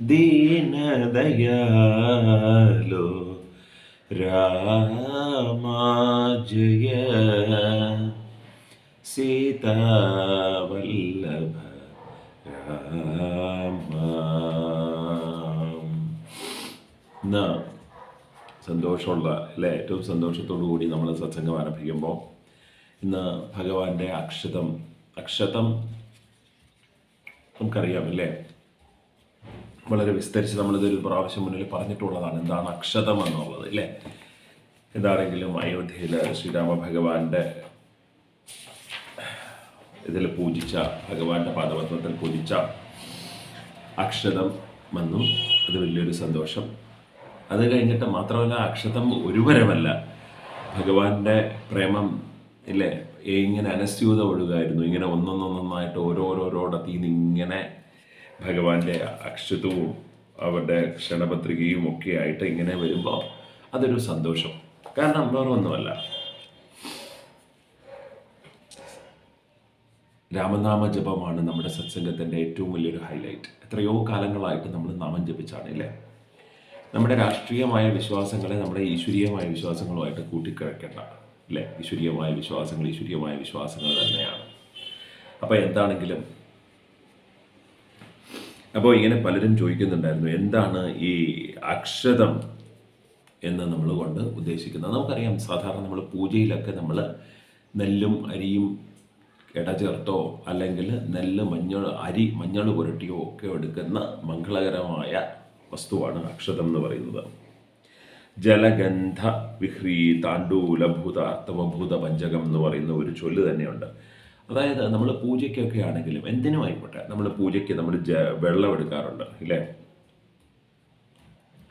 ദീനദയാലോ രാമാജയ. സീതാവല്ലഭ രാമ. സന്തോഷമുള്ള അല്ലെ? ഏറ്റവും സന്തോഷത്തോടു കൂടി നമ്മൾ സത്സംഗം ആരംഭിക്കുമ്പോൾ ഇന്ന് ഭഗവാന്റെ അക്ഷതം അക്ഷതം നമുക്കറിയാം അല്ലേ? വളരെ വിസ്തരിച്ച് നമ്മളിതൊരു പ്രാവശ്യം മുന്നിൽ പറഞ്ഞിട്ടുള്ളതാണ്. എന്താണ് അക്ഷതം എന്നുള്ളത് അല്ലേ എന്താണെങ്കിലും അയോധ്യയിൽ ശ്രീരാമ ഭഗവാന്റെ ഇതിൽ പൂജിച്ച ഭഗവാന്റെ പാദപത്വത്തിൽ പൂജിച്ച അക്ഷതം വന്നു അത് വലിയൊരു സന്തോഷം. അത് കഴിഞ്ഞിട്ട് മാത്രമല്ല അക്ഷതം ഒരുവരമല്ല. ഭഗവാന്റെ പ്രേമം ഇല്ലേ? ഇങ്ങനെ അനസ്യൂത ഒഴുകായിരുന്നു. ഇങ്ങനെ ഒന്നൊന്നൊന്നായിട്ട് ഓരോരോരോടത്തി ഇങ്ങനെ ഭഗവാന്റെ അക്ഷതവും അവരുടെ ക്ഷണപത്രികയും ഒക്കെ ആയിട്ട് ഇങ്ങനെ വരുമ്പോൾ അതൊരു സന്തോഷം. കാരണം വേറെ ഒന്നുമല്ല. രാമനാമ ജപമാണ് നമ്മുടെ സത്സംഗത്തിന്റെ ഏറ്റവും വലിയൊരു ഹൈലൈറ്റ് എത്രയോ കാലങ്ങളായിട്ട് നമ്മൾ നാമം ജപിച്ചാണ് അല്ലേ നമ്മുടെ രാഷ്ട്രീയമായ വിശ്വാസങ്ങളെ നമ്മുടെ ഈശ്വരീയമായ വിശ്വാസങ്ങളുമായിട്ട് കൂട്ടിക്കിഴക്കേണ്ട അല്ലേ ഈശ്വരീയമായ വിശ്വാസങ്ങൾ ഈശ്വരീയമായ വിശ്വാസങ്ങൾ തന്നെയാണ്. അപ്പോൾ എന്താണെങ്കിലും അപ്പോൾ ഇങ്ങനെ പലരും ചോദിക്കുന്നുണ്ടായിരുന്നു എന്താണ് ഈ അക്ഷതം എന്ന് നമ്മൾ കൊണ്ട് ഉദ്ദേശിക്കുന്നത്? നമുക്കറിയാം സാധാരണ നമ്മൾ പൂജയിലൊക്കെ നമ്മൾ നെല്ലും അരിയും ഇടചേർത്തോ അല്ലെങ്കിൽ നെല്ല് മഞ്ഞൾ അരി മഞ്ഞൾ പുരട്ടിയോ ഒക്കെ എടുക്കുന്ന മംഗളകരമായ വസ്തുവാണ് അക്ഷതം എന്ന് പറയുന്നത്. ജലഗന്ധ വിഹ്രീ താണ്ടൂലഭൂത അർത്ഥമഭൂത പഞ്ചകം എന്ന് പറയുന്ന ഒരു ചൊല്ല് തന്നെയുണ്ട്. അതായത് നമ്മൾ പൂജയ്ക്കൊക്കെ ആണെങ്കിലും എന്തിനും ആയിക്കോട്ടെ നമ്മൾ പൂജയ്ക്ക് നമ്മൾ വെള്ളം എടുക്കാറുണ്ട് ഇല്ലേ?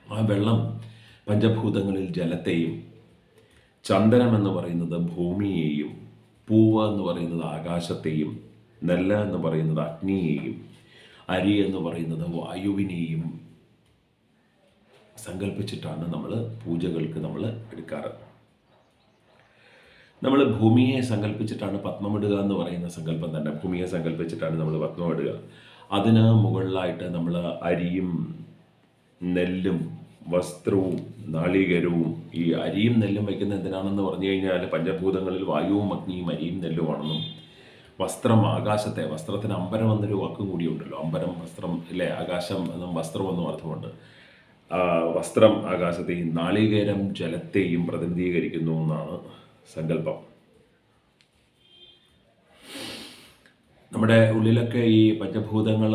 ആ വെള്ളം പഞ്ചഭൂതങ്ങളിൽ ജലത്തെയും ചന്ദനം എന്ന് പറയുന്നത് ഭൂമിയെയും പൂവ എന്ന് പറയുന്നത് ആകാശത്തെയും നെല്ല എന്ന് പറയുന്നത് അഗ്നിയെയും അരി എന്ന് പറയുന്നത് വായുവിനെയും സങ്കല്പിച്ചിട്ടാണ് നമ്മൾ പൂജകൾക്ക് നമ്മൾ എടുക്കാറ്. നമ്മൾ ഭൂമിയെ സങ്കല്പിച്ചിട്ടാണ് പത്മമിടുക എന്ന് പറയുന്ന സങ്കല്പം തന്നെ. ഭൂമിയെ സങ്കല്പിച്ചിട്ടാണ് നമ്മൾ പത്മമിടുക അതിന് മുകളിലായിട്ട് നമ്മൾ അരിയും നെല്ലും വസ്ത്രവും നാളികേരവും ഈ അരിയും നെല്ലും വയ്ക്കുന്ന എന്തിനാണെന്ന് പറഞ്ഞു കഴിഞ്ഞാൽ പഞ്ചഭൂതങ്ങളിൽ വായുവും അഗ്നിയും അരിയും നെല്ലുമാണെന്നും വസ്ത്രം ആകാശത്തെ വസ്ത്രത്തിന് അമ്പരം എന്നൊരു വാക്കും കൂടിയുണ്ടല്ലോ അമ്പരം വസ്ത്രം ഇല്ലേ? ആകാശം എന്നും വസ്ത്രം എന്നും അർത്ഥമുണ്ട്. വസ്ത്രം ആകാശത്തെയും നാളികേരം ജലത്തെയും പ്രതിനിധീകരിക്കുന്നു എന്നാണ് സങ്കല്പം. നമ്മുടെ ഉള്ളിലൊക്കെ ഈ പഞ്ചഭൂതങ്ങൾ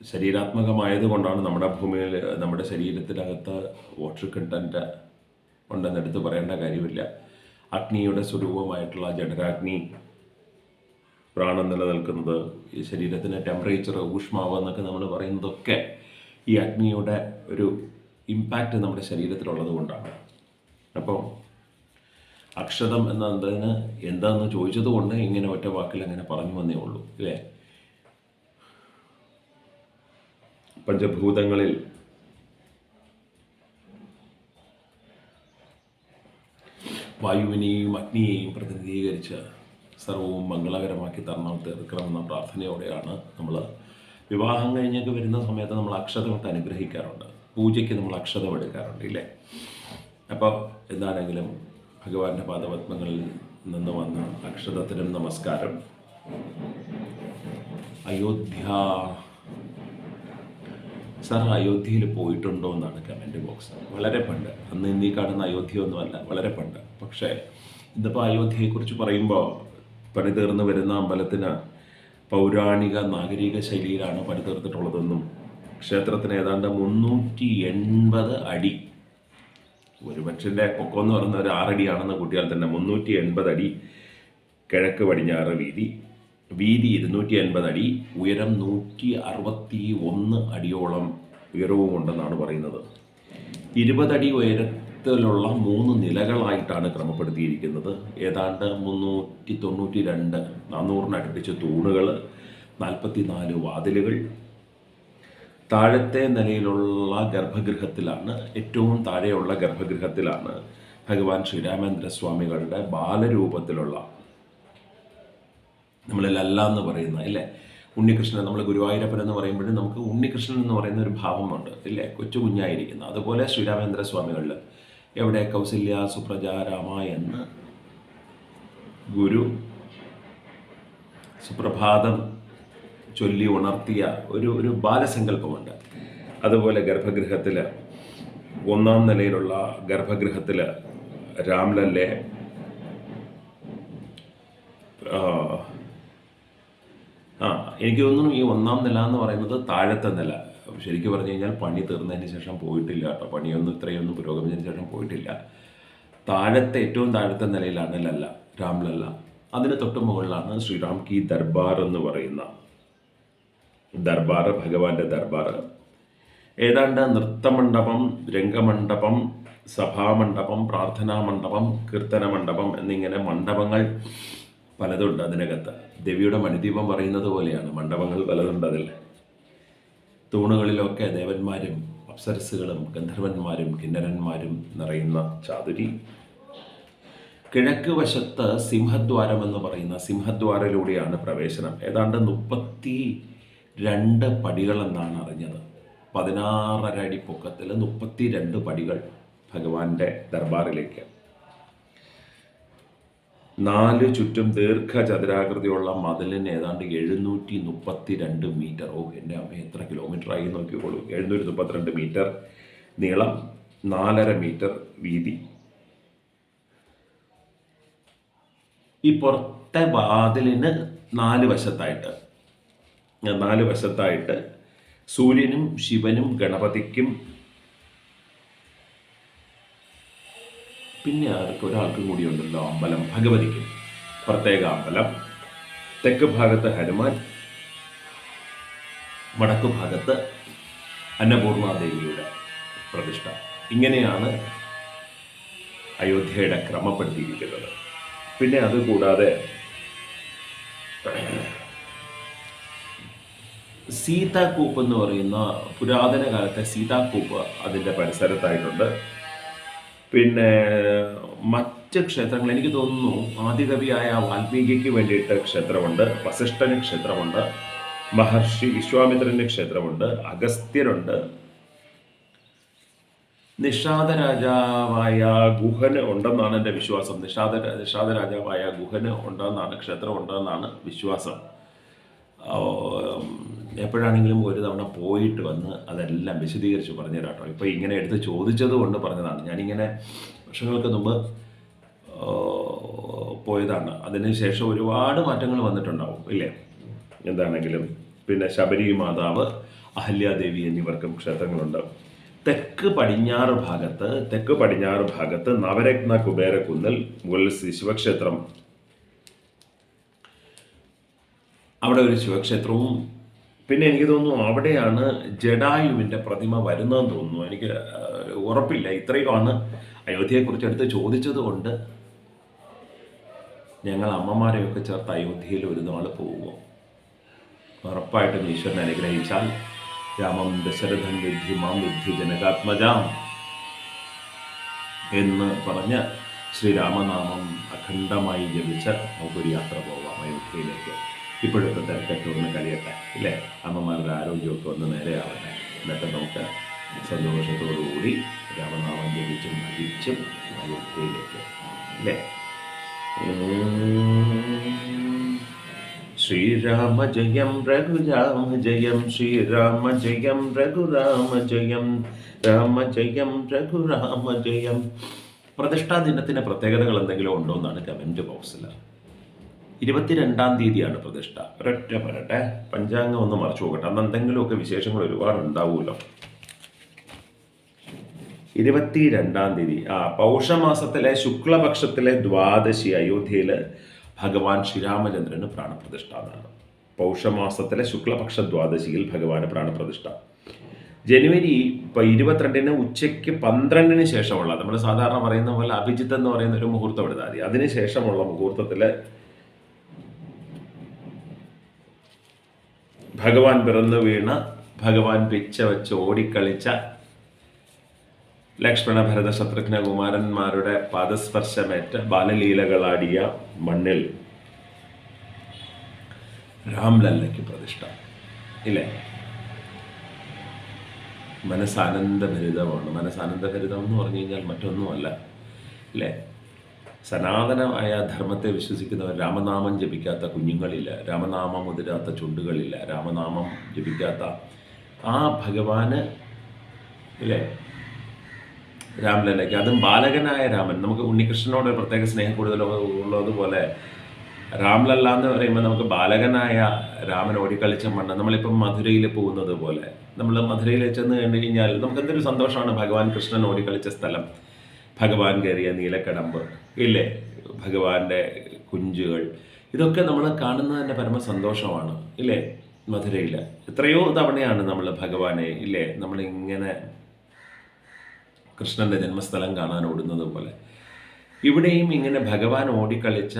ശരീരാത്മകമായത് കൊണ്ടാണ് നമ്മുടെ ഭൂമിയിൽ നമ്മുടെ ശരീരത്തിനകത്ത് വാട്ടർ കണ്ടന്റ് ഉണ്ടെന്ന് എടുത്ത് പറയേണ്ട കാര്യമില്ല. അഗ്നിയുടെ സ്വരൂപമായിട്ടുള്ള ജഡരാഗ്നി പ്രാണൻ നിലനിൽക്കുന്നത് ഈ ശരീരത്തിന്റെ ടെമ്പറേച്ചർ ഊഷ്മാവ് എന്നൊക്കെ നമ്മൾ പറയുന്നതൊക്കെ ഈ അഗ്നിയുടെ ഒരു ഇമ്പാക്റ്റ് നമ്മുടെ ശരീരത്തിലുള്ളത് കൊണ്ടാണ്. അപ്പോൾ അക്ഷതം എന്നതിന് എന്താണെന്ന് ചോദിച്ചത് കൊണ്ട് ഇങ്ങനെ ഒറ്റ വാക്കിൽ അങ്ങനെ പറഞ്ഞു വന്നേ ഉള്ളൂ അല്ലേ പഞ്ചഭൂതങ്ങളിൽ വായുവിനെയും അഗ്നിയെയും പ്രതിനിധീകരിച്ച് സർവവും മംഗളകരമാക്കി തരണം തീർക്കണമെന്ന പ്രാർത്ഥനയോടെയാണ് നമ്മൾ വിവാഹം കഴിഞ്ഞൊക്കെ വരുന്ന സമയത്ത് നമ്മൾ അക്ഷതമൊക്കെ അനുഗ്രഹിക്കാറുണ്ട്. പൂജയ്ക്ക് നമ്മൾ അക്ഷതം എടുക്കാറുണ്ട് ഇല്ലേ? അപ്പോൾ എന്താണെങ്കിലും ഭഗവാന്റെ പാദപത്മങ്ങളിൽ നിന്ന് വന്ന അക്ഷതത്തിനും നമസ്കാരം. അയോധ്യ. സാർ അയോധ്യയിൽ പോയിട്ടുണ്ടോ എന്നാണ് കമന്റ് ബോക്സ് വളരെ പണ്ട്. അന്ന് ഇന്നീ കാണുന്ന അയോധ്യ ഒന്നുമല്ല വളരെ പണ്ട്. പക്ഷേ ഇന്നിപ്പോൾ അയോധ്യയെക്കുറിച്ച് പറയുമ്പോൾ പണിതീർന്ന് വരുന്ന അമ്പലത്തിന് പൗരാണിക നാഗരിക ശൈലിയിലാണ് പണിതീർത്തിട്ടുള്ളതെന്നും ക്ഷേത്രത്തിന് ഏതാണ്ട് മുന്നൂറ്റി എൺപത് അടി ഒരു മനുഷ്യന്റെ പൊക്കം എന്ന് പറയുന്ന ഒരു ആറടിയാണെന്ന് കൂട്ടിയാൽ തന്നെ മുന്നൂറ്റി എൺപത് അടി കിഴക്ക് പടിഞ്ഞാറ് വീതി. വീതി ഇരുന്നൂറ്റി അൻപത് അടി ഉയരം നൂറ്റി അറുപത്തി ഒന്ന് അടിയോളം ഉയരവും ഉണ്ടെന്നാണ് പറയുന്നത്. ഇരുപതടി ഉയരത്തിലുള്ള മൂന്ന് നിലകളായിട്ടാണ് ക്രമപ്പെടുത്തിയിരിക്കുന്നത്. ഏതാണ്ട് മുന്നൂറ്റി തൊണ്ണൂറ്റി രണ്ട് നാനൂറിനടുപ്പിച്ച് തൂണുകൾ നാൽപ്പത്തി നാല് വാതിലുകൾ താഴത്തെ നിലയിലുള്ള ഗർഭഗൃഹത്തിലാണ് ഏറ്റവും താഴെയുള്ള ഗർഭഗൃഹത്തിലാണ് ഭഗവാൻ ശ്രീരാമേന്ദ്ര സ്വാമികളുടെ ബാലരൂപത്തിലുള്ള നമ്മൾ ലല്ല എന്ന് പറയുന്ന അല്ലേ? ഉണ്ണികൃഷ്ണൻ നമ്മൾ ഗുരുവായൂരപ്പൻ എന്ന് പറയുമ്പോഴും നമുക്ക് ഉണ്ണികൃഷ്ണൻ എന്ന് പറയുന്ന ഒരു ഭാവമുണ്ട് ഇല്ലേ? കൊച്ചു കുഞ്ഞായിരിക്കുന്നു. അതുപോലെ ശ്രീരാമേന്ദ്ര സ്വാമികളിൽ എവിടെ? കൗസല്യ സുപ്രജ രാമ എന്ന് ഗുരു സുപ്രഭാതം ചൊല്ലി ഉണർത്തിയ ഒരു ഒരു ബാലസങ്കല്പമുണ്ട്. അതുപോലെ ഗർഭഗൃഹത്തിൽ ഒന്നാം നിലയിലുള്ള ഗർഭഗൃഹത്തിൽ രാംലല്ലെ ആ, എനിക്ക് തോന്നുന്നു ഈ ഒന്നാം നില എന്ന് പറയുന്നത് താഴത്തെ നില. ശരിക്കും പറഞ്ഞു കഴിഞ്ഞാൽ പണി തീർന്നതിന് ശേഷം പോയിട്ടില്ല കേട്ടോ. പണിയൊന്നും ഇത്രയൊന്നും പുരോഗമിച്ചതിന് ശേഷം പോയിട്ടില്ല. താഴത്തെ ഏറ്റവും താഴത്തെ നിലയിലാണ് ലല്ല രാംലല്ല. അതിന് തൊട്ട് മുകളിലാണ് ശ്രീറാം കി ദർബാർ എന്ന് പറയുന്ന ദർബാർ ഭഗവാന്റെ ദർബാർ ഏതാണ്ട് നൃത്തമണ്ഡപം രംഗമണ്ഡപം സഭാമണ്ഡപം പ്രാർത്ഥനാ മണ്ഡപം കീർത്തന മണ്ഡപം എന്നിങ്ങനെ മണ്ഡപങ്ങൾ പലതുണ്ട് അതിനകത്ത്. ദേവിയുടെ മണിദീപം പറയുന്നത് പോലെയാണ്. മണ്ഡപങ്ങൾ പലതുണ്ട് അതിൽ. തൂണുകളിലൊക്കെ ദേവന്മാരും അപ്സരസുകളും ഗന്ധർവന്മാരും കിന്നരന്മാരും നിറയുന്ന ചാതുരി. കിഴക്ക് വശത്ത് സിംഹദ്വാരം എന്ന് പറയുന്ന സിംഹദ്വാരയിലൂടെയാണ് പ്രവേശനം. ഏതാണ്ട് മുപ്പത്തി രണ്ട് പടികളെന്നാണ് അറിഞ്ഞത്. പതിനാറര അടി പൊക്കത്തിൽ മുപ്പത്തി രണ്ട് പടികൾ ഭഗവാന്റെ ദർബാറിലേക്ക്. നാല് ചുറ്റും ദീർഘചതുരാകൃതിയുള്ള മതിലിന് ഏതാണ്ട് എഴുന്നൂറ്റി മുപ്പത്തി രണ്ട് മീറ്റർ. ഓ എന്റെ അമ്മ എത്ര കിലോമീറ്റർ ആയി നോക്കിക്കോളൂ. എഴുന്നൂറ്റി മുപ്പത്തിരണ്ട് മീറ്റർ നീളം നാലര മീറ്റർ വീതി. ഈ പുറത്തെ വാതിലിന് നാല് വശത്തായിട്ട് നാല് വശത്തായിട്ട് സൂര്യനും ശിവനും ഗണപതിക്കും പിന്നെ ആർക്ക് ഒരാൾക്കും കൂടി ഉണ്ടല്ലോ അമ്പലം ഭഗവതിക്കും. പ്രത്യേക അമ്പലം. തെക്ക് ഭാഗത്ത് ഹനുമാൻ വടക്കു ഭാഗത്ത് അന്നപൂർണാദേവിയുടെ പ്രതിഷ്ഠ. ഇങ്ങനെയാണ് അയോധ്യയുടെ ക്രമപ്പെടുത്തിയിരിക്കുന്നത് പിന്നെ അതുകൂടാതെ സീതാക്കൂപ്പ് എന്ന് പറയുന്ന പുരാതന കാലത്തെ സീതാക്കൂപ്പ് അതിന്റെ പരിസരത്തായിട്ടുണ്ട്. പിന്നെ മറ്റ് ക്ഷേത്രങ്ങൾ എനിക്ക് തോന്നുന്നു ആദികവിയായ വാൽമീകിക്ക് വേണ്ടിയിട്ട് ക്ഷേത്രമുണ്ട് വസിഷ്ഠന് ക്ഷേത്രമുണ്ട് മഹർഷി വിശ്വാമിത്രന്റെ ക്ഷേത്രമുണ്ട് അഗസ്ത്യരുണ്ട് നിഷാദ രാജാവായ ഗുഹന് ഉണ്ടെന്നാണ് എന്റെ വിശ്വാസം. നിഷാദ നിഷാദ രാജാവായ ഗുഹന് ഉണ്ടെന്നാണ് ക്ഷേത്രം ഉണ്ടെന്നാണ് വിശ്വാസം. എപ്പോഴാണെങ്കിലും ഒരു തവണ പോയിട്ട് വന്ന് അതെല്ലാം വിശദീകരിച്ച് പറഞ്ഞു തരാം കേട്ടോ ഇപ്പോൾ ഇങ്ങനെ എടുത്ത് ചോദിച്ചത് കൊണ്ട് പറഞ്ഞതാണ്. ഞാനിങ്ങനെ വർഷങ്ങൾക്ക് മുമ്പ് പോയതാണ്. അതിനുശേഷം ഒരുപാട് മാറ്റങ്ങൾ വന്നിട്ടുണ്ടാവും ഇല്ലേ? എന്താണെങ്കിലും. പിന്നെ ശബരി മാതാവ് അഹല്യാദേവി എന്നിവർക്കും ക്ഷേത്രങ്ങളുണ്ട്. തെക്ക് പടിഞ്ഞാറ് ഭാഗത്ത് തെക്ക് പടിഞ്ഞാറ് ഭാഗത്ത് നവരത്ന കുബേരക്കുന്നിൽ മുകളിൽ ശിവക്ഷേത്രം. അവിടെ ഒരു ശിവക്ഷേത്രവും പിന്നെ എനിക്ക് തോന്നുന്നു അവിടെയാണ് ജഡായുവിന്റെ പ്രതിമ വരുന്നതെന്ന് തോന്നുന്നു. എനിക്ക് ഉറപ്പില്ല. ഇത്രയുമാണ് അയോധ്യയെക്കുറിച്ച് എടുത്ത് ചോദിച്ചത് കൊണ്ട് ഞങ്ങൾ അമ്മമാരെയൊക്കെ ചേർത്ത് അയോധ്യയിൽ ഒരു നാൾ പോകുമോ ഉറപ്പായിട്ടും ഈശ്വരനെ അനുഗ്രഹിച്ചാൽ രാമം ദശരഥൻ വിദ്ധി മാം വിദ്ധി ജനകാത്മജാം എന്ന് പറഞ്ഞ് ശ്രീരാമനാമം അഖണ്ഡമായി ജപിച്ച് നമുക്കൊരു യാത്ര പോവാം അയോധ്യയിലേക്ക്. ഇപ്പോഴത്തെ തിരക്കൊക്കെ ഒന്ന് കഴിയട്ടെ ഇല്ലേ? അമ്മമാരുടെ ആരോഗ്യമൊക്കെ ഒന്ന് നേരെയാവട്ടെ. എന്നിട്ട് നമുക്ക് സന്തോഷത്തോടുകൂടി രാമനാമം ജപിച്ചും ഭജിച്ചും അയോധ്യയിലേക്ക് അല്ലേ ശ്രീരാമ ജയം രഘുരാമ ജയം ശ്രീരാമ ജയം രഘുരാമ ജയം രാമ ജയം രഘുരാമ ജയം. പ്രതിഷ്ഠാ ദിനത്തിന്റെ പ്രത്യേകതകൾ എന്തെങ്കിലും ഉണ്ടോ എന്നാണ് കമന്റ് ബോക്സിൽ ഇരുപത്തിരണ്ടാം തീയതിയാണ് പ്രതിഷ്ഠ. ഒരൊറ്റ പറയട്ടെ. പഞ്ചാംഗം ഒന്ന് മറച്ചു നോക്കട്ടെ. അന്ന് എന്തെങ്കിലുമൊക്കെ വിശേഷങ്ങൾ ഒരുപാട് ഉണ്ടാവുമല്ലോ. ഇരുപത്തിരണ്ടാം തീയതി. ആ പൗഷമാസത്തിലെ ശുക്ലപക്ഷത്തിലെ ദ്വാദശി അയോധ്യയിൽ ഭഗവാൻ ശ്രീരാമചന്ദ്രന് പ്രാണപ്രതിഷ്ഠ എന്നാണ്. പൗഷമാസത്തിലെ ശുക്ലപക്ഷ ദ്വാദശിയിൽ ഭഗവാന് പ്രാണപ്രതിഷ്ഠ. ജനുവരി ഇപ്പം ഇരുപത്തിരണ്ടിന് ഉച്ചയ്ക്ക് പന്ത്രണ്ടിന് ശേഷമുള്ള നമ്മൾ സാധാരണ പറയുന്ന പോലെ അഭിജിത്ത് എന്ന് പറയുന്ന ഒരു മുഹൂർത്തം എടുത്താൽ മതി. അതിന് ശേഷമുള്ള മുഹൂർത്തത്തിൽ ഭഗവാൻ പിറന്നു വീണ ഭഗവാൻ പിച്ച വെച്ച് ഓടിക്കളിച്ച ലക്ഷ്മണ ഭരത ശത്രുഘ്ന കുമാരന്മാരുടെ പാദസ്പർശമേറ്റ ബാലലീലകളാടിയ മണ്ണിൽ രാംലല്ലയ്ക്ക് പ്രതിഷ്ഠ. ഇല്ലേ? മനസ്സാനന്ദഭരിതമാണ് മനസ്സാനന്ദഭരിതം എന്ന് പറഞ്ഞു കഴിഞ്ഞാൽ മറ്റൊന്നുമല്ല. ഇല്ലേ? സനാതനമായ ധർമ്മത്തെ വിശ്വസിക്കുന്നവർ രാമനാമം ജപിക്കാത്ത കുഞ്ഞുങ്ങളില്ല രാമനാമം മുതിരാത്ത ചുണ്ടുകളില്ല രാമനാമം ജപിക്കാത്ത ആ ഭഗവാന് ഇല്ലേ? രാംലല്ലയ്ക്ക് അതും ബാലകനായ രാമൻ. നമുക്ക് ഉണ്ണികൃഷ്ണനോട് പ്രത്യേക സ്നേഹം കൂടുതൽ ഉള്ളതുപോലെ രാംലല്ല എന്ന് പറയുമ്പോൾ നമുക്ക് ബാലകനായ രാമൻ ഓടിക്കളിച്ച മണ്ണ്. നമ്മളിപ്പം മധുരയിൽ പോകുന്നത് പോലെ. നമ്മൾ മധുരയിൽ ചെന്ന് കഴിഞ്ഞ് കഴിഞ്ഞാൽ നമുക്ക് എന്തൊരു സന്തോഷമാണ് ഭഗവാൻ കൃഷ്ണൻ ഓടിക്കളിച്ച സ്ഥലം. ഭഗവാൻ കയറിയ നീലക്കടമ്പ് ഇല്ലേ? ഭഗവാന്റെ കുഞ്ചുകൾ. ഇതൊക്കെ നമ്മൾ കാണുന്നത് തന്നെ പരമ സന്തോഷമാണ് ഇല്ലേ? മധുരയിൽ എത്രയോ തവണയാണ് നമ്മൾ ഭഗവാനെ ഇല്ലേ? നമ്മളിങ്ങനെ കൃഷ്ണന്റെ ജന്മസ്ഥലം കാണാൻ ഓടുന്നത് പോലെ. ഇവിടെയും ഇങ്ങനെ ഭഗവാൻ ഓടിക്കളിച്ച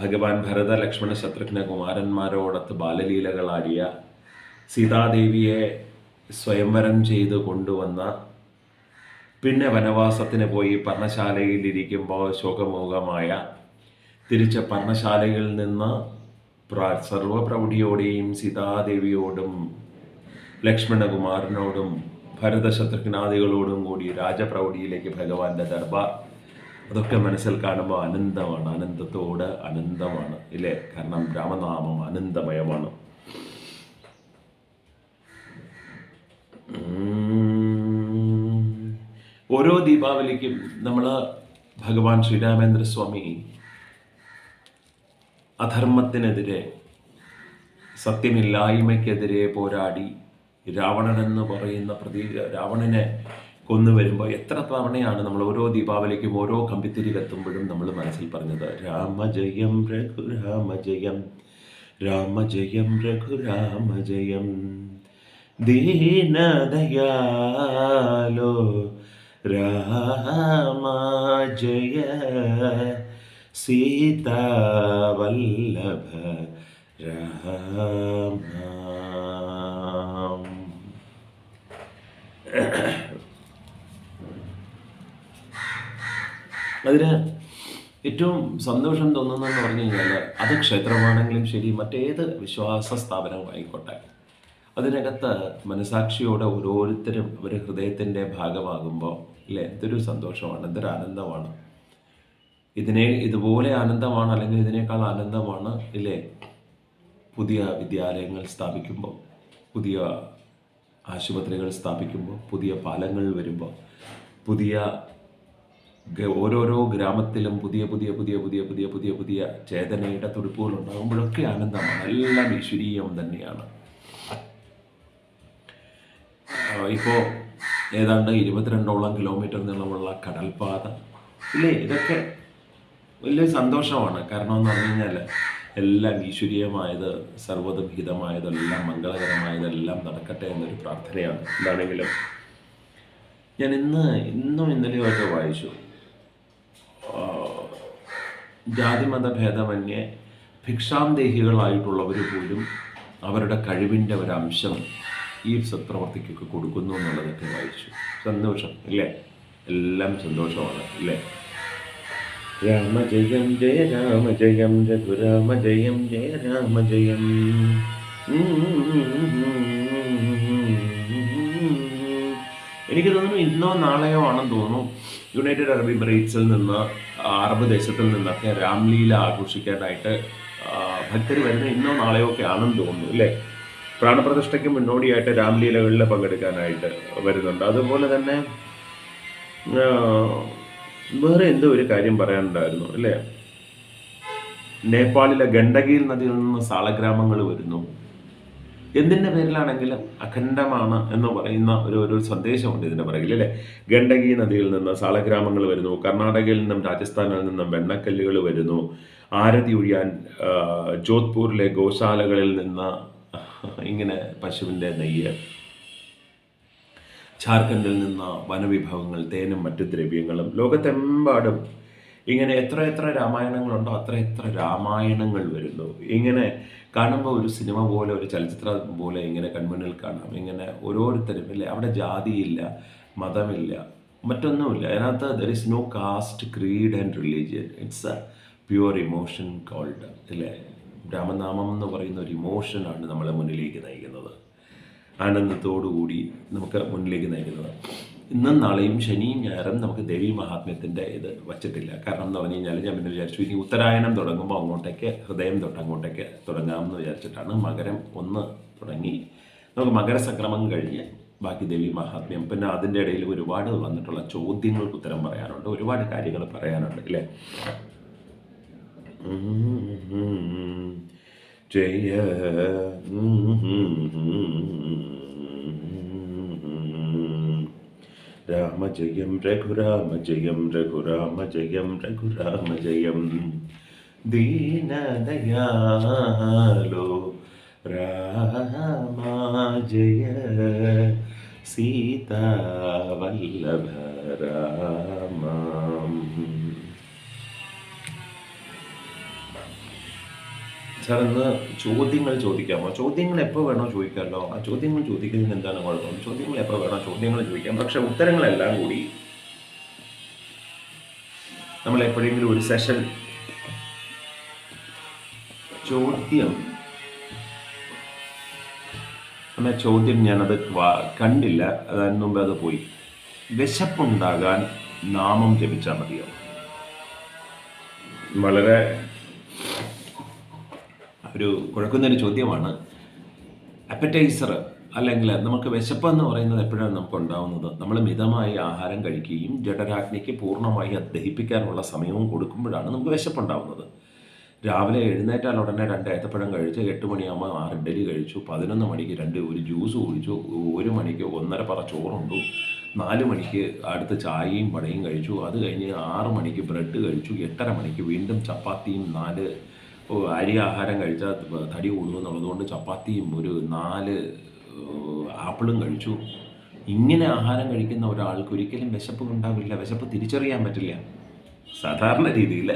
ഭഗവാൻ ഭരത ലക്ഷ്മണ ശത്രുഘ്ന കുമാരന്മാരോടൊത്ത് ബാലലീലകളാടിയ സീതാദേവിയെ സ്വയംവരം ചെയ്ത് കൊണ്ടുവന്ന പിന്നെ വനവാസത്തിന് പോയി പർണശാലയിൽ ഇരിക്കുമ്പോൾ ശോകമൂകമായ തിരിച്ച് പർണശാലയിൽ നിന്ന് പ്ര- സർവപ്രൗഢിയോടെയും സീതാദേവിയോടും ലക്ഷ്മണകുമാരനോടും ഭരതശത്രുഘ്നാദികളോടും കൂടി രാജപ്രൗഢിയിലേക്ക് ഭഗവാന്റെ ദർബാർ. അതൊക്കെ മനസ്സിൽ കാണുമ്പോൾ അനന്തമാണ് അനന്തത്തോട് അനന്തമാണ് ഇല്ലേ? കാരണം രാമനാമം അനന്തമയമാണ് ഉം. ഓരോ ദീപാവലിക്കും നമ്മൾ ഭഗവാൻ ശ്രീരാമേന്ദ്രസ്വാമി അധർമ്മത്തിനെതിരെ സത്യമില്ലായ്മയ്ക്കെതിരെ പോരാടി രാവണൻ എന്ന് പറയുന്ന പ്രതീക രാവണനെ കൊന്നുവരുമ്പോൾ എത്ര തവണയാണ് നമ്മൾ ഓരോ ദീപാവലിക്കും ഓരോ കമ്പിത്തിരി കത്തുമ്പോഴും നമ്മൾ മനസ്സിൽ പറഞ്ഞത് രാമജയം രഘുരാമജയം രാമജയം രഘുരാമജയം ദീനദയാലോ രാമ ജയ സീതാവല്ലഭ രാമ. അതിന് ഏറ്റവും സന്തോഷം തോന്നുന്നതെന്ന് പറഞ്ഞു കഴിഞ്ഞാൽ അത് ക്ഷേത്രമാണെങ്കിലും ശരി മറ്റേത് വിശ്വാസ സ്ഥാപനമായിക്കോട്ടെ അതിനകത്ത് മനസാക്ഷിയോടെ ഓരോരുത്തരും അവർ ഹൃദയത്തിന്റെ ഭാഗമാകുമ്പോൾ അല്ലെ? എന്തൊരു സന്തോഷമാണ് എന്തൊരു ആനന്ദമാണ്. ഇതിനെ ഇതുപോലെ ആനന്ദമാണ് അല്ലെങ്കിൽ ഇതിനേക്കാൾ ആനന്ദമാണ് ഇല്ലേ? പുതിയ വിദ്യാലയങ്ങൾ സ്ഥാപിക്കുമ്പോൾ പുതിയ ആശുപത്രികൾ സ്ഥാപിക്കുമ്പോൾ പുതിയ പാലങ്ങൾ വരുമ്പോൾ പുതിയ ഓരോരോ ഗ്രാമത്തിലും പുതിയ പുതിയ പുതിയ പുതിയ പുതിയ പുതിയ പുതിയ ചേതനയുടെ തുടിപ്പുകൾ ഉണ്ടാകുമ്പോഴൊക്കെ ആനന്ദമാണ്. എല്ലാം ഈശ്വരീയം തന്നെയാണ്. ഇപ്പോൾ ഏതാണ്ട് ഇരുപത്തിരണ്ടോളം കിലോമീറ്റർ നീളമുള്ള കടൽപാത. ഇല്ലേ ഇതൊക്കെ വലിയ സന്തോഷമാണ്. കാരണം എന്ന് പറഞ്ഞു കഴിഞ്ഞാൽ എല്ലാം ഈശ്വരീയമായത് സർവതും ഹിതമായതെല്ലാം മംഗളകരമായതെല്ലാം നടക്കട്ടെ എന്നൊരു പ്രാർത്ഥനയാണ് എന്താണെങ്കിലും. ഞാൻ ഇന്ന് ഇന്നും ഇന്നലെയൊക്കെ വായിച്ചു. ജാതിമത ഭേദമന്യേ ഭിക്ഷാന്തേഹികളായിട്ടുള്ളവർ പോലും അവരുടെ കഴിവിന്റെ ഒരംശം ഈ സത്പ്രവർത്തിക്കൊക്കെ കൊടുക്കുന്നു എന്നുള്ളതൊക്കെ വായിച്ചു. സന്തോഷം അല്ലേ? എല്ലാം സന്തോഷമാണ് അല്ലേ? രാമ ജയം ജയ രാമ ജയം രഘുരാമ ജയം ജയ രാമ ജയം. എനിക്ക് തോന്നുന്നു ഇന്നോ നാളെയോ ആണെന്ന് തോന്നുന്നു യുണൈറ്റഡ് അറബ് എമിറേറ്റ്സിൽ നിന്ന് അറബ് ദേശത്തിൽ നിന്നൊക്കെ രാംലീല ആഘോഷിക്കാനായിട്ട് ഭക്തർ വരുന്ന ഇന്നോ നാളെയോ ഒക്കെ ആണെന്ന് തോന്നുന്നു അല്ലേ? പ്രാണപ്രതിഷ്ഠയ്ക്ക് മുന്നോടിയായിട്ട് രാംലീലകളിൽ പങ്കെടുക്കാനായിട്ട് വരുന്നുണ്ട്. അതുപോലെ തന്നെ വേറെ എന്തോ ഒരു കാര്യം പറയാനുണ്ടായിരുന്നു അല്ലേ? നേപ്പാളിലെ ഗണ്ഡകീൽ നദിയിൽ നിന്ന് സാളഗ്രാമങ്ങൾ വരുന്നു. എന്തിന്റെ പേരിലാണെങ്കിലും അഖണ്ഡമാണ് എന്ന് പറയുന്ന ഒരു ഒരു സന്ദേശമുണ്ട് ഇതിന്റെ പിറകിൽ അല്ലേ? ഗണ്ഡകി നദിയിൽ നിന്ന് സാളഗ്രാമങ്ങൾ വരുന്നു. കർണാടകയിൽ നിന്നും രാജസ്ഥാനിൽ നിന്നും വെണ്ണക്കല്ലുകൾ വരുന്നു. ആരതി ഒഴിയാൻ ജോധ്പൂരിലെ ഗോശാലകളിൽ നിന്ന് ഇങ്ങനെ പശുവിന്റെ നെയ്യ്. ഝാർഖണ്ഡിൽ നിന്ന് വനവിഭവങ്ങൾ തേനും മറ്റു ദ്രവ്യങ്ങളും ലോകത്തെമ്പാടും ഇങ്ങനെ എത്ര എത്ര രാമായണങ്ങളുണ്ടോ അത്ര എത്ര രാമായണങ്ങൾ വരുന്നു. ഇങ്ങനെ കാണുമ്പോൾ ഒരു സിനിമ പോലെ ഒരു ചലച്ചിത്രം പോലെ ഇങ്ങനെ കൺമുന്നിൽ കാണാം. ഇങ്ങനെ ഓരോരുത്തരും ഇല്ലേ? അവിടെ ജാതിയില്ല മതമില്ല മറ്റൊന്നുമില്ല. അതിനകത്ത് there is no caste creed and religion it's a pure emotion called അല്ലേ രാമനാമം എന്ന് പറയുന്ന ഒരു ഇമോഷനാണ് നമ്മളെ മുന്നിലേക്ക് നയിക്കുന്നത്. ആനന്ദത്തോടുകൂടി നമുക്ക് മുന്നിലേക്ക് നയിക്കുന്നത്. ഇന്നും നാളെയും ശനിയും ഞായറും നമുക്ക് ദേവി മഹാത്മ്യത്തിന്റെ ഇത് വച്ചിട്ടില്ല. കാരണം എന്ന് പറഞ്ഞു കഴിഞ്ഞാൽ ഞാൻ പിന്നെ വിചാരിച്ചു ഇനി ഉത്തരായണം തുടങ്ങുമ്പോൾ അങ്ങോട്ടേക്ക് ഹൃദയം തൊട്ട് അങ്ങോട്ടേക്ക് തുടങ്ങാമെന്ന് വിചാരിച്ചിട്ടാണ് മകരം ഒന്ന് തുടങ്ങി. നമുക്ക് മകരസംക്രമം കഴിഞ്ഞ് ബാക്കി ദേവി മഹാത്മ്യം. പിന്നെ അതിന്റെ ഇടയിൽ ഒരുപാട് വന്നിട്ടുള്ള ചോദ്യങ്ങൾക്ക് ഉത്തരം പറയാനുണ്ട്. ഒരുപാട് കാര്യങ്ങൾ പറയാനുണ്ട് അല്ലേ? ജയ രാമ ജയം രഘുരാമ ജയം രഘുരാമ ജയം രഘുരാമ ജയം ദീനദയാലോ രാമ ജയ സീതാവല്ലഭ രാമം സാർ ചോദ്യങ്ങൾ ചോദിക്കാമോ? ചോദ്യങ്ങൾ എപ്പോൾ വേണോ ചോദിക്കാമല്ലോ? ആ ചോദ്യങ്ങൾ ചോദിക്കുന്നതിന് എന്താണ് കുഴപ്പം? ചോദ്യങ്ങൾ എപ്പോൾ വേണോ ചോദ്യങ്ങൾ ചോദിക്കാം. പക്ഷെ ഉത്തരങ്ങളെല്ലാം കൂടി നമ്മൾ എപ്പോഴെങ്കിലും ഒരു സെഷൻ ചോദ്യം നമ്മെ ചോദ്യം ഞാനത് കണ്ടില്ല. അതിന് മുമ്പ് അത് പോയി. വിശപ്പുണ്ടാകാൻ നാമം ജപിച്ചാൽ മതിയോ? വളരെ ഒരു കുഴക്കുന്നൊരു ചോദ്യമാണ്. അപ്പറ്റൈസർ അല്ലെങ്കിൽ നമുക്ക് വിശപ്പെന്ന് പറയുന്നത് എപ്പോഴാണ് നമുക്ക് ഉണ്ടാവുന്നത് നമ്മൾ മിതമായി ആഹാരം കഴിക്കുകയും ജഠരാഗ്നിക്ക് പൂർണമായി അദ്ദേഹിപ്പിക്കാനുള്ള സമയവും കൊടുക്കുമ്പോഴാണ് നമുക്ക് വിശപ്പുണ്ടാവുന്നത്. രാവിലെ എഴുന്നേറ്റാൽ ഉടനെ രണ്ട് ഏത്തപ്പഴം കഴിച്ച് എട്ട് മണിയാകുമ്പോൾ ആറ് ഇഡലി കഴിച്ചു പതിനൊന്ന് മണിക്ക് രണ്ട് ഒരു ജ്യൂസ് കുടിച്ചു ഒരു മണിക്ക് ഒന്നര പറ ചോറുണ്ടു നാല് മണിക്ക് അടുത്ത് ചായയും പടയും കഴിച്ചു അത് കഴിഞ്ഞ് ആറ് മണിക്ക് ബ്രെഡ് കഴിച്ചു എട്ടര മണിക്ക് വീണ്ടും ചപ്പാത്തിയും നാല് അരി ആഹാരം കഴിച്ചാൽ തടി കൂടുന്നു എന്നുള്ളതുകൊണ്ട് ചപ്പാത്തിയും ഒരു നാല് ആപ്പിളും കഴിച്ചു. ഇങ്ങനെ ആഹാരം കഴിക്കുന്ന ഒരാൾക്ക് ഒരിക്കലും വിശപ്പ് ഉണ്ടാവില്ല. വിശപ്പ് തിരിച്ചറിയാൻ പറ്റില്ല. സാധാരണ രീതിയിൽ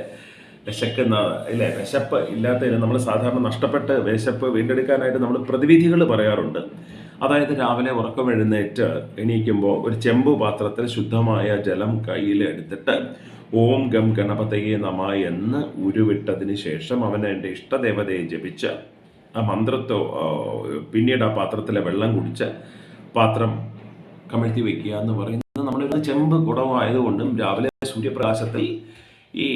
വിശക്കുന്ന ഇല്ലേ വിശപ്പ് ഇല്ലാത്തതിന് നമ്മൾ സാധാരണ നഷ്ടപ്പെട്ട് വിശപ്പ് വീണ്ടെടുക്കാനായിട്ട് നമ്മൾ പ്രതിവിധികൾ പറയാറുണ്ട്. അതായത് രാവിലെ ഉറക്കം എഴുന്നേറ്റ് എണീക്കുമ്പോൾ ഒരു ചെമ്പ് പാത്രത്തിൽ ശുദ്ധമായ ജലം കയ്യിൽ എടുത്തിട്ട് ഓം ഗം ഗണപതയെ നമ എന്ന് ഉരുവിട്ടതിന് ശേഷം അവൻ എന്റെ ഇഷ്ടദേവതയെ ജപിച്ച് ആ മന്ത്രത്തോ പിന്നീട് ആ പാത്രത്തിലെ വെള്ളം കുടിച്ച് പാത്രം കമഴ്ത്തി വെക്കുക എന്ന് പറയുന്നത് നമ്മളൊരു ചെമ്പ് കുടമായതുകൊണ്ടും രാവിലെ സൂര്യപ്രകാശത്തിൽ ഈ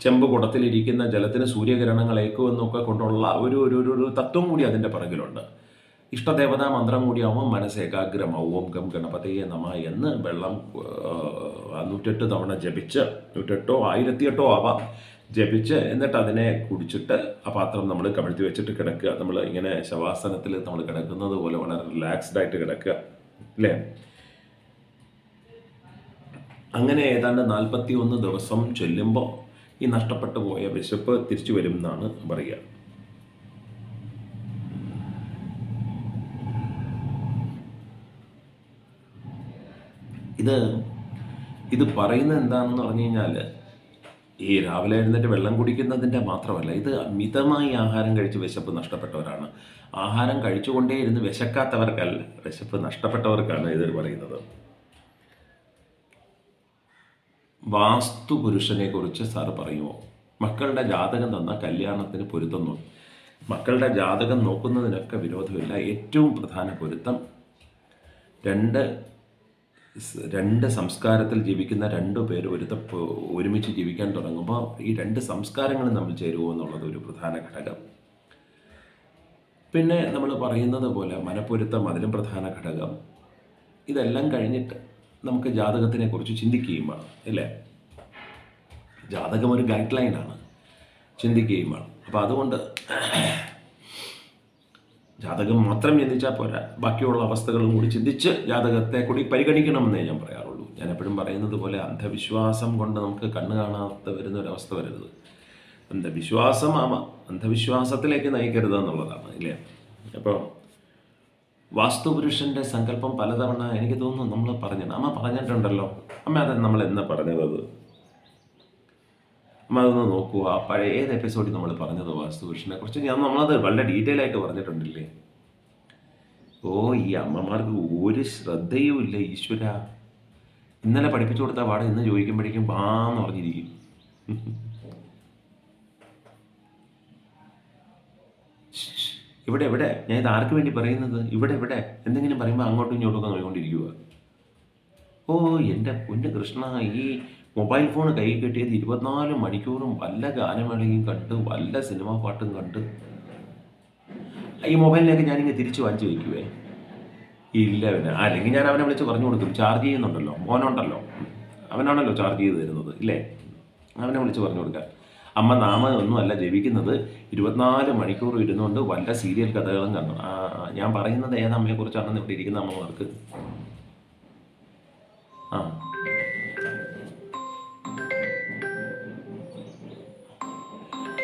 ചെമ്പ് കുടത്തിലിരിക്കുന്ന ജലത്തിന് സൂര്യകിരണങ്ങൾ ഏക്കുമെന്നൊക്കെ കൊണ്ടുള്ള ഒരു ഒരു ഒരു- തത്വം കൂടി അതിന്റെ പിറകിലുണ്ട്. ഇഷ്ടദേവതാ മന്ത്രം കൂടിയാവുമ്പോൾ മനസ്സ് ഏകാഗ്രമാവും ഓം ഗം ഗണപതിയെ നമ എന്ന് വെള്ളം നൂറ്റെട്ട് തവണ ജപിച്ച് നൂറ്റെട്ടോ ആയിരത്തിയെട്ടോ ആവാം ജപിച്ച് എന്നിട്ട് അതിനെ കുടിച്ചിട്ട് ആ പാത്രം നമ്മൾ കമിഴ്ത്തി വെച്ചിട്ട് കിടക്കുക. നമ്മൾ ഇങ്ങനെ ശവാസനത്തിൽ നമ്മൾ കിടക്കുന്നത് പോലെ വളരെ റിലാക്സ്ഡ് ആയിട്ട് കിടക്കുക അല്ലേ? അങ്ങനെ ഏതാണ്ട് നാൽപ്പത്തി ഒന്ന് ദിവസം ചൊല്ലുമ്പോൾ ഈ നഷ്ടപ്പെട്ടു പോയ വിശപ്പ് തിരിച്ചു വരും എന്നാണ് പറയുക. ഇത് ഇത് പറയുന്നത് എന്താണെന്ന് പറഞ്ഞു കഴിഞ്ഞാൽ ഈ രാവിലെ എഴുന്നേറ്റ് വെള്ളം കുടിക്കുന്നതിന്റെ മാത്രമല്ല ഇത് മിതമായി ആഹാരം കഴിച്ച് വിശപ്പ് നഷ്ടപ്പെട്ടവരാണ്. ആഹാരം കഴിച്ചുകൊണ്ടേ ഇരുന്ന് വിശക്കാത്തവർക്കല്ല വിശപ്പ് നഷ്ടപ്പെട്ടവർക്കാണ് ഇത് പറയുന്നത്. വാസ്തു പുരുഷനെ കുറിച്ച് സാറ് പറയുമോ? മക്കളുടെ ജാതകം തന്ന കല്യാണത്തിന് പൊരുത്തം മക്കളുടെ ജാതകം നോക്കുന്നതിനൊക്കെ വിരോധമില്ല. ഏറ്റവും പ്രധാന പൊരുത്തം രണ്ട് രണ്ട് സംസ്കാരത്തിൽ ജീവിക്കുന്ന രണ്ടു പേര് ഒരുത്ത ഒരുമിച്ച് ജീവിക്കാൻ തുടങ്ങുമ്പോൾ ഈ രണ്ട് സംസ്കാരങ്ങളും നമ്മൾ ചേരുമോ എന്നുള്ളത് ഒരു പ്രധാന ഘടകം. പിന്നെ നമ്മൾ പറയുന്നത് പോലെ മനപ്പൊരുത്തം അതിലും പ്രധാന ഘടകം. ഇതെല്ലാം കഴിഞ്ഞിട്ട് നമുക്ക് ജാതകത്തിനെ കുറിച്ച് ചിന്തിക്കുകയും വേണം അല്ലേ? ജാതകം ഒരു ഗൈഡ് ലൈനാണ് ചിന്തിക്കുകയും വേണം. അപ്പോൾ അതുകൊണ്ട് ജാതകം മാത്രം ചിന്തിച്ചാൽ പോരാ. ബാക്കിയുള്ള അവസ്ഥകളും കൂടി ചിന്തിച്ച് ജാതകത്തെ കൂടി പരിഗണിക്കണമെന്നേ ഞാൻ പറയാറുള്ളൂ. ഞാൻ എപ്പോഴും പറയുന്നത് പോലെ അന്ധവിശ്വാസം കൊണ്ട് നമുക്ക് കണ്ണ് കാണാത്ത വരുന്ന ഒരവസ്ഥ വരരുത്. അന്ധവിശ്വാസം ആവാം. അന്ധവിശ്വാസത്തിലേക്ക് നയിക്കരുത് എന്നുള്ളതാണ് ഇല്ലേ? അപ്പോൾ വാസ്തുപുരുഷന്റെ സങ്കല്പം പലതവണ എനിക്ക് തോന്നുന്നു നമ്മൾ പറഞ്ഞു അമ്മ പറഞ്ഞിട്ടുണ്ടല്ലോ. അമ്മ അത് നമ്മൾ എന്ന് പറഞ്ഞത്? അതൊന്ന് നോക്കുക. പഴയ ഏത് എപ്പിസോഡിൽ നമ്മൾ പറഞ്ഞത് വാസ്തുപുരുഷനെ കുറിച്ച്. ഞാൻ നമ്മളത് വളരെ ഡീറ്റെയിൽ ആയിട്ട് പറഞ്ഞിട്ടുണ്ടല്ലേ? ഓ ഈ അമ്മമാർക്ക് ഒരു ശ്രദ്ധയും ഇല്ല ഈശ്വര. ഇന്നലെ പഠിപ്പിച്ചു കൊടുത്ത പാടെ ഇന്ന് ചോദിക്കുമ്പോഴേക്കും ബാന്ന് പറഞ്ഞിരിക്കും. ഇവിടെ എവിടെ ഞാൻ ഇത് ആർക്ക് വേണ്ടി പറയുന്നത്? ഇവിടെ ഇവിടെ. എന്തെങ്കിലും പറയുമ്പോൾ അങ്ങോട്ടും ഇങ്ങോട്ടും ഒക്കെ നോക്കിക്കൊണ്ടിരിക്കുക ഓ എന്റെ പൊന്ന് കൃഷ്ണ ഈ മൊബൈൽ ഫോൺ കൈ കെട്ടിയത് ഇരുപത്തിനാല് മണിക്കൂറും വല്ല ഗാനമേളയും കണ്ട് വല്ല സിനിമാ പാട്ടും കണ്ട്. ഈ മൊബൈലിലേക്ക് ഞാനിങ്ങനെ തിരിച്ചു വാങ്ങിച്ചു വയ്ക്കുവേ. ഇല്ല പിന്നെ. അല്ലെങ്കിൽ ഞാൻ അവനെ വിളിച്ച് പറഞ്ഞു കൊടുക്കും. ചാർജ് ചെയ്യുന്നുണ്ടല്ലോ. മോനുണ്ടല്ലോ. അവനാണല്ലോ ചാർജ് ചെയ്ത് തരുന്നത്. ഇല്ലേ? അവനെ വിളിച്ച് പറഞ്ഞു കൊടുക്കാം. അമ്മ നാമ ഒന്നുമല്ല ജപിക്കുന്നത്. ഇരുപത്തിനാല് മണിക്കൂർ ഇരുന്നുകൊണ്ട് വല്ല സീരിയൽ കഥകളും കണ്ടു. ഞാൻ പറയുന്നത് ഏത് അമ്മയെക്കുറിച്ചാണെന്ന് ഇവിടെ ഇരിക്കുന്ന അമ്മമാർക്ക്. ആ.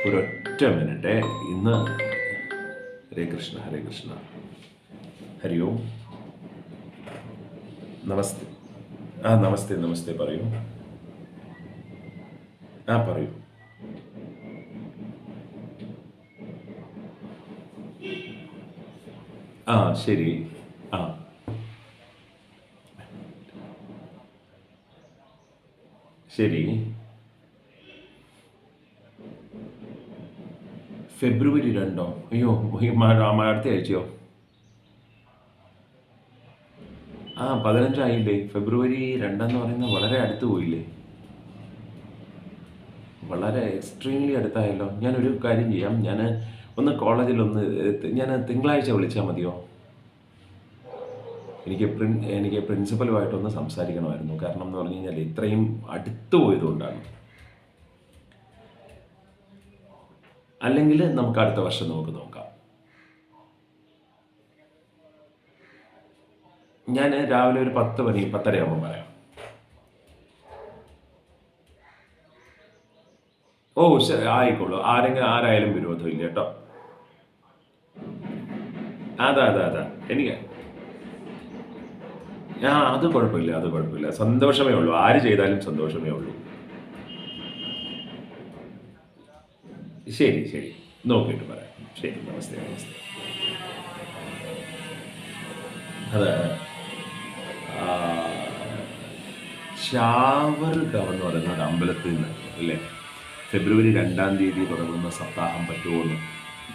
ഒരൊറ്റ മിനിറ്റ്. ഇന്ന് ഹരേ കൃഷ്ണ ഹരേ കൃഷ്ണ. ഹരി ഓം. നമസ്തേ. ആ നമസ്തേ നമസ്തേ പറയൂ. ആ പറയൂ. ആ ശരി. ഫെബ്രുവരി രണ്ടോ? അയ്യോ അടുത്ത ആഴ്ചയോ? ആ പതിനഞ്ചായില്ലേ? ഫെബ്രുവരി രണ്ടെന്ന് പറയുന്നത് വളരെ അടുത്ത് പോയില്ലേ? വളരെ എക്സ്ട്രീംലി അടുത്തായല്ലോ. ഞാനൊരു കാര്യം ചെയ്യാം. ഞാൻ ഒന്ന് കോളേജിലൊന്ന് ഞാൻ തിങ്കളാഴ്ച വിളിച്ചാൽ മതിയോ? എനിക്ക് പ്രിൻ എനിക്ക് പ്രിൻസിപ്പലുമായിട്ടൊന്ന് സംസാരിക്കണമായിരുന്നു. കാരണം എന്ന് പറഞ്ഞു കഴിഞ്ഞാൽ ഇത്രയും അടുത്ത് പോയതുകൊണ്ടാണ്. അല്ലെങ്കിൽ നമുക്ക് അടുത്ത വർഷം നമുക്ക് നോക്കാം. ഞാൻ രാവിലെ ഒരു പത്ത് മണി പത്തരയാകുമ്പോൾ പറയാം. ഓ ശരി ആയിക്കോളൂ. ആരെങ്കിലും ആരായാലും വിരോധമില്ല കേട്ടോ. അതാ അതാ അതാ. എനിക്ക് ആ അത് കുഴപ്പമില്ല അത് കുഴപ്പമില്ല. സന്തോഷമേ ഉള്ളൂ. ആര് ചെയ്താലും സന്തോഷമേ ഉള്ളൂ. ശരി ശരി. നോക്കിയിട്ട് പറയാം. ശരി നമസ്തേ നമസ്തേ. അത്. ശാവർഗം എന്ന് പറയുന്ന ഒരു അമ്പലത്തിൽ നിന്ന് അല്ലേ? ഫെബ്രുവരി രണ്ടാം തീയതി തുടങ്ങുന്ന സപ്താഹം പറ്റുമോന്ന്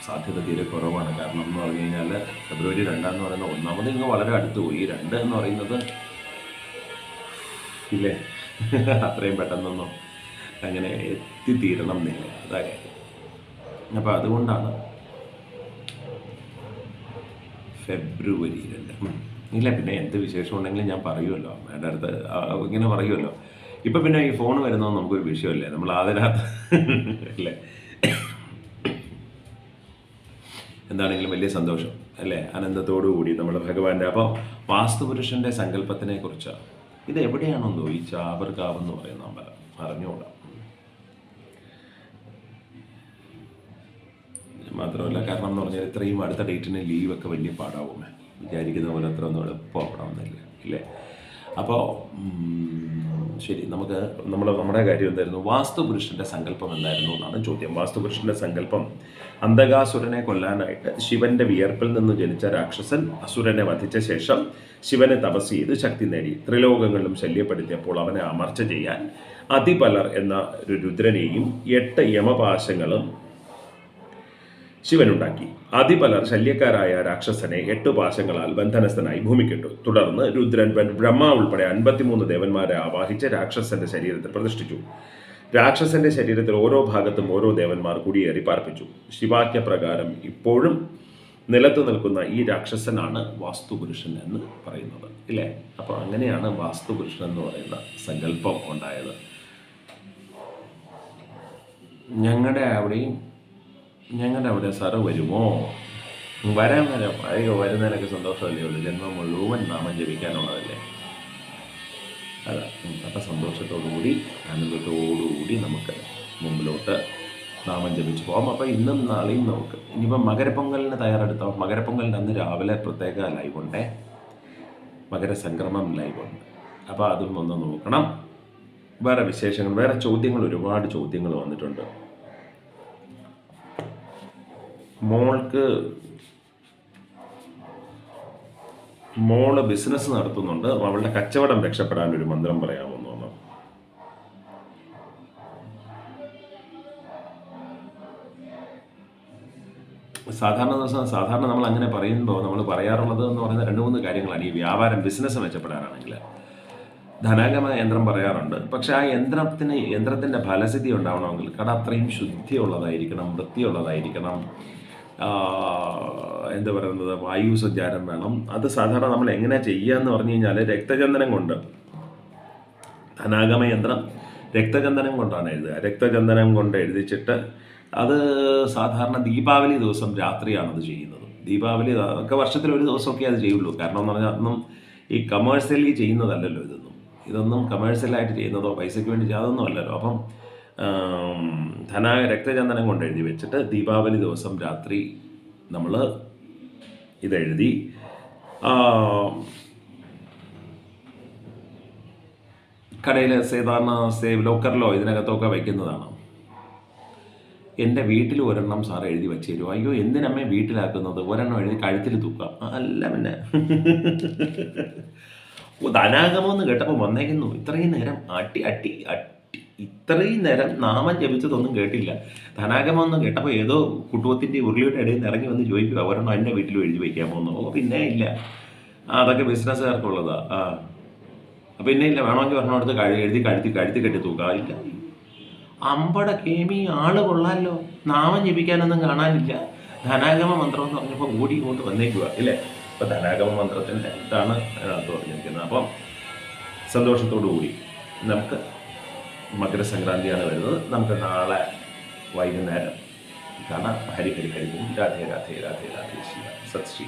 സാധ്യത തീരെ കുറവാണ്. കാരണം എന്ന് പറഞ്ഞു കഴിഞ്ഞാൽ ഫെബ്രുവരി രണ്ടാം എന്ന് പറയുന്നത് ഒന്നാമത് ഇങ്ങ് വളരെ അടുത്ത് പോയി രണ്ട് എന്ന് പറയുന്നത് ഇല്ലേ? അത്രയും പെട്ടെന്നൊന്നും അങ്ങനെ എത്തിത്തീരണം എന്നില്ല. അതാ കാര്യം അപ്പം അതുകൊണ്ടാണ് ഫെബ്രുവരി രണ്ട് ഇല്ല പിന്നെ എന്ത് വിശേഷം ഉണ്ടെങ്കിലും ഞാൻ പറയുമല്ലോ അമ്മയുടെ അടുത്ത് ഇങ്ങനെ പറയുമല്ലോ ഇപ്പം പിന്നെ ഈ ഫോൺ വരുന്നത് നമുക്കൊരു വിഷയമല്ലേ? നമ്മൾ അതിനകത്ത് അല്ലേ? എന്താണെങ്കിലും വലിയ സന്തോഷം അല്ലേ? ആനന്ദത്തോടു കൂടി നമ്മൾ ഭഗവാന്റെ അപ്പോൾ വാസ്തുപുരുഷന്റെ സങ്കല്പത്തിനെ കുറിച്ച് ഇത് എവിടെയാണെന്നോ ഈ ചാവർകാവ് എന്ന് പറയുന്ന അമ്പലം. അറിഞ്ഞുകൂടാ. മാത്രമല്ല കാരണം എന്ന് പറഞ്ഞാൽ ഇത്രയും അടുത്ത ഡേറ്റിന് ലീവൊക്കെ വലിയ പാടാവുമേ. വിചാരിക്കുന്ന പോലെ അത്ര ഒന്നും എളുപ്പമാവണമെന്നില്ല ഇല്ലേ? അപ്പോൾ ശരി നമുക്ക് നമ്മൾ നമ്മുടെ കാര്യം എന്തായിരുന്നു? വാസ്തുപുരുഷന്റെ സങ്കല്പം എന്തായിരുന്നു എന്നാണ് ചോദ്യം. വാസ്തുപുരുഷന്റെ സങ്കല്പം അന്ധകാസുരനെ കൊല്ലാനായിട്ട് ശിവന്റെ വിയർപ്പിൽ നിന്ന് ജനിച്ച രാക്ഷസൻ അസുരനെ വധിച്ച ശേഷം ശിവനെ തപസ് ചെയ്ത് ശക്തി നേടി. ത്രിലോകങ്ങളിലും ശല്യപ്പെടുത്തിയപ്പോൾ അവനെ അമർച്ച ചെയ്യാൻ അതിപലർ എന്ന ഒരു രുദ്രനെയും എട്ട് യമപാശങ്ങളും ശിവനുണ്ടാക്കി. അതിപലർ ശല്യക്കാരായ രാക്ഷസനെ എട്ട് പാശങ്ങളാൽ ബന്ധനസ്ഥനായി ഭൂമിക്കിട്ടു. തുടർന്ന് രുദ്രൻ ബ്രഹ്മ ഉൾപ്പെടെ അൻപത്തിമൂന്ന് ദേവന്മാരെ ആവാഹിച്ച് രാക്ഷസന്റെ ശരീരത്തിൽ പ്രതിഷ്ഠിച്ചു. രാക്ഷസന്റെ ശരീരത്തിൽ ഓരോ ഭാഗത്തും ഓരോ ദേവന്മാർ കുടിയേറി പാർപ്പിച്ചു. ശിവാജ്ഞപ്രകാരം ഇപ്പോഴും നിലത്തു നിൽക്കുന്ന ഈ രാക്ഷസനാണ് വാസ്തുപുരുഷൻ എന്ന് പറയുന്നത്. ഇല്ലേ? അപ്പോൾ അങ്ങനെയാണ് വാസ്തുപുരുഷൻ എന്ന് പറയുന്ന സങ്കല്പം ഉണ്ടായത്. ഞങ്ങളുടെ അവിടെയും ഞങ്ങളുടെ അവിടെ സാറ് വരുമോ? വരാൻ വരെ അയ്യോ വരുന്നതിനൊക്കെ സന്തോഷമല്ലേ ഉള്ളൂ. ജന്മം മുഴുവൻ നാമം ജപിക്കാനുള്ളതല്ലേ? അതാ. അപ്പം സന്തോഷത്തോടുകൂടി ആനന്ദത്തോടുകൂടി നമുക്ക് മുമ്പിലോട്ട് നാമം ജപിച്ചു പോകാം അപ്പം ഇന്നും നാളെയും നമുക്ക് ഇനിയിപ്പം മകരപ്പൊങ്കലിന് തയ്യാറെടുത്തോ? മകരപ്പൊങ്കലിന് അന്ന് രാവിലെ പ്രത്യേക ലൈവ് ഉണ്ട്? മകരസംക്രമം ലൈവ് ഉണ്ട്. അപ്പോൾ അതും ഒന്ന് നോക്കണം. വേറെ വിശേഷങ്ങൾ വേറെ ചോദ്യങ്ങൾ ഒരുപാട് ചോദ്യങ്ങൾ വന്നിട്ടുണ്ട്. മോൾക്ക് മോൾ ബിസിനസ് നടത്തുന്നുണ്ട്. അവളുടെ കച്ചവടം രക്ഷപ്പെടാൻ ഒരു മന്ത്രം പറയാമെന്ന് തോന്നുന്നു. സാധാരണ ദിവസം സാധാരണ നമ്മൾ അങ്ങനെ പറയുമ്പോൾ നമ്മൾ പറയാറുള്ളത് എന്ന് പറയുന്ന രണ്ട് മൂന്ന് കാര്യങ്ങളാണ്. ഈ വ്യാപാരം ബിസിനസ് മെച്ചപ്പെടാനാണെങ്കിൽ ധനാഗമ യന്ത്രം പറയാറുണ്ട്. പക്ഷെ ആ യന്ത്രത്തിന് യന്ത്രത്തിന്റെ ഫലസിദ്ധി ഉണ്ടാവണമെങ്കിൽ കട അത്രയും ശുദ്ധിയുള്ളതായിരിക്കണം വൃത്തിയുള്ളതായിരിക്കണം. എന്താ പറയുന്നത് വായു സഞ്ചാരം വേണം. അത് സാധാരണ നമ്മൾ എങ്ങനെ ചെയ്യുക എന്ന് പറഞ്ഞു കഴിഞ്ഞാൽ രക്തചന്ദനം കൊണ്ട്. അനാഗമ യന്ത്രം രക്തചന്ദനം കൊണ്ടാണ് എഴുതുക. രക്തചന്ദനം കൊണ്ട് എഴുതിച്ചിട്ട് അത് സാധാരണ ദീപാവലി ദിവസം രാത്രിയാണ് അത് ചെയ്യുന്നത്. ദീപാവലി ഒക്കെ വർഷത്തിൽ ഒരു ദിവസമൊക്കെ അത് ചെയ്യുള്ളൂ. കാരണം എന്ന് പറഞ്ഞാൽ അതൊന്നും ഈ കമേഴ്സ്യലി ചെയ്യുന്നതല്ലല്ലോ ഇതൊന്നും. ഇതൊന്നും കമേഴ്സ്യലായിട്ട് ചെയ്യുന്നതോ പൈസയ്ക്ക് വേണ്ടി ചെയ്യാതൊന്നും അല്ലല്ലോ. അപ്പം ധന രക്തചന്ദനം കൊണ്ട് എഴുതി വെച്ചിട്ട് ദീപാവലി ദിവസം രാത്രി നമ്മൾ ഇതെഴുതി കടയിൽ സാധാരണ സേവ് ലോക്കറിലോ ഇതിനകത്തൊക്കെ വയ്ക്കുന്നതാണ്. എന്റെ വീട്ടിൽ ഒരെണ്ണം സാർ എഴുതി വെച്ച് തരുമോ അയ്യോ എന്തിനമ്മേ വീട്ടിലാക്കുന്നത്? ഒരെണ്ണം എഴുതി കഴുത്തിൽ തൂക്കാം അല്ല പിന്നെ. ധനാഗമം എന്ന് കേട്ടപ്പോൾ വന്നേക്കുന്നു. ഇത്രയും നേരം അട്ടി അട്ടി ഇത്രയും നേരം നാമം ജപിച്ചതൊന്നും കേട്ടില്ല. ധനാഗമം എന്ന് കേട്ടപ്പോൾ ഏതോ കുട്ടുവത്തിന്റെ ഉരുളിയുടെ ഇടയിൽ നിന്ന് ഇറങ്ങി വന്ന് ചോദിക്കുക ഒരെണ്ണം എന്റെ വീട്ടിൽ എഴുതി വയ്ക്കാൻ പോകുന്നു ഓ പിന്നെ ഇല്ല. ആ അതൊക്കെ ബിസിനസ്സുകാർക്കുള്ളതാ. ആ. അപ്പം പിന്നെ ഇല്ല വേണമെങ്കിൽ പറഞ്ഞോടത്ത് കഴി എഴുതി കഴുത്തി കഴുത്തി കെട്ടി തൂക്കാം ഇല്ല. അമ്പട കേമി ആൾ കൊള്ളാമല്ലോ നാമം ജപിക്കാനൊന്നും കാണാനില്ല. ധനാഗമ മന്ത്രം എന്ന് പറഞ്ഞപ്പോൾ ഓടി കൊണ്ട് വന്നേക്കുക ഇല്ലേ? അപ്പം ധനാഗമ മന്ത്രത്തിന്റെ ഇതാണ് അതിനകത്ത് പറഞ്ഞിരിക്കുന്നത്. അപ്പം സന്തോഷത്തോടു കൂടി നമുക്ക് മകരസംക്രാന്തിയാണ് വരുന്നത്. നമുക്ക് നാളെ വൈകുന്നേരം കാണാം. ഹരി ഹരി ഹരി രാധേ രാധേ രാധേ രാധേ ശ്രീ സത് ശ്രീ